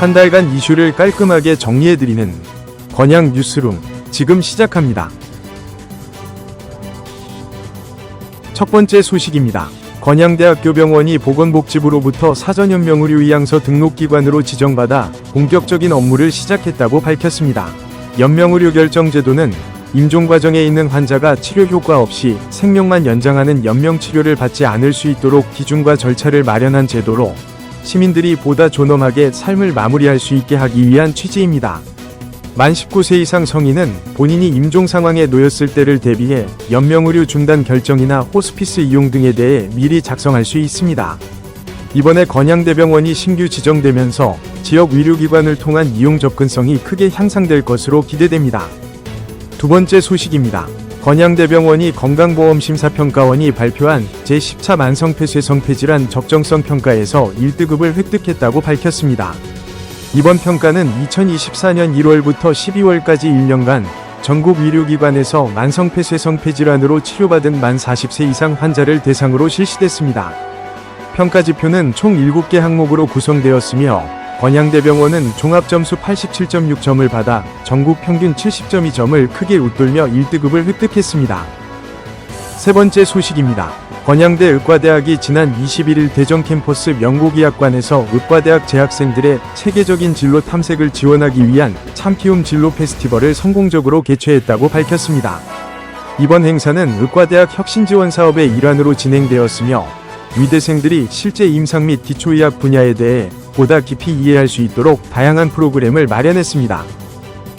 한 달간 이슈를 깔끔하게 정리해드리는 건양 뉴스룸 지금 시작합니다. 첫 번째 소식입니다. 건양대학교 병원이 보건복지부로부터 사전연명 의료 의향서 등록기관으로 지정받아 본격적인 업무를 시작했다고 밝혔습니다. 연명의료 결정 제도는 임종 과정에 있는 환자가 치료 효과 없이 생명만 연장하는 연명 치료를 받지 않을 수 있도록 기준과 절차를 마련한 제도로 시민들이 보다 존엄하게 삶을 마무리할 수 있게 하기 위한 취지입니다. 만 19세 이상 성인은 본인이 임종 상황에 놓였을 때를 대비해 연명의료 중단 결정이나 호스피스 이용 등에 대해 미리 작성할 수 있습니다. 이번에 건양대병원이 신규 지정되면서 지역 의료기관을 통한 이용 접근성이 크게 향상될 것으로 기대됩니다. 두 번째 소식입니다. 건양대병원이 건강보험심사평가원이 발표한 제10차 만성폐쇄성폐질환 적정성 평가에서 1등급을 획득했다고 밝혔습니다. 이번 평가는 2024년 1월부터 12월까지 1년간 전국 의료기관에서 만성폐쇄성폐질환으로 치료받은 만 40세 이상 환자를 대상으로 실시됐습니다. 평가 지표는 총 7개 항목으로 구성되었으며 건양대병원은 종합점수 87.6점을 받아 전국 평균 70.2점을 크게 웃돌며 1등급을 획득했습니다. 세 번째 소식입니다. 건양대 의과대학이 지난 21일 대전 캠퍼스 명곡의학관에서 의과대학 재학생들의 체계적인 진로 탐색을 지원하기 위한 참피움 진로 페스티벌을 성공적으로 개최했다고 밝혔습니다. 이번 행사는 의과대학 혁신지원 사업의 일환으로 진행되었으며 위대생들이 실제 임상 및 기초의학 분야에 대해 보다 깊이 이해할 수 있도록 다양한 프로그램을 마련했습니다.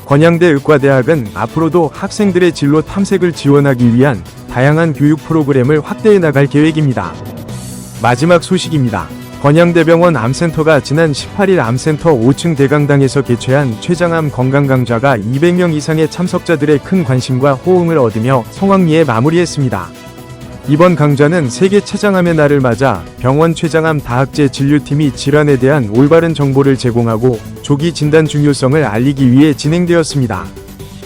건양대 의과대학은 앞으로도 학생들의 진로 탐색을 지원하기 위한 다양한 교육 프로그램을 확대해 나갈 계획입니다. 마지막 소식입니다. 건양대병원 암센터가 지난 18일 암센터 5층 대강당에서 개최한 췌장암 건강 강좌가 200명 이상의 참석자들의 큰 관심과 호응을 얻으며 성황리에 마무리했습니다. 이번 강좌는 세계 췌장암의 날을 맞아 병원 췌장암 다학제 진료팀이 질환에 대한 올바른 정보를 제공하고 조기 진단 중요성을 알리기 위해 진행되었습니다.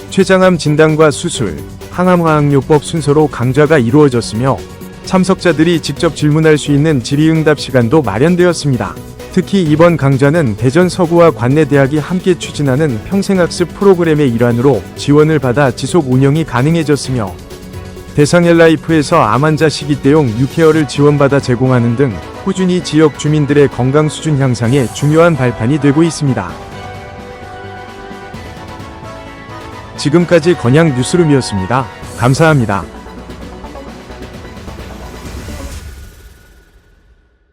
췌장암 진단과 수술, 항암화학요법 순서로 강좌가 이루어졌으며 참석자들이 직접 질문할 수 있는 질의응답 시간도 마련되었습니다. 특히 이번 강좌는 대전 서구와 관내대학이 함께 추진하는 평생학습 프로그램의 일환으로 지원을 받아 지속 운영이 가능해졌으며 대상헬라이프에서 암 환자 시기 때용 6개월을 지원받아 제공하는 등 꾸준히 지역 주민들의 건강 수준 향상에 중요한 발판이 되고 있습니다. 지금까지 건양 뉴스룸이었습니다. 감사합니다.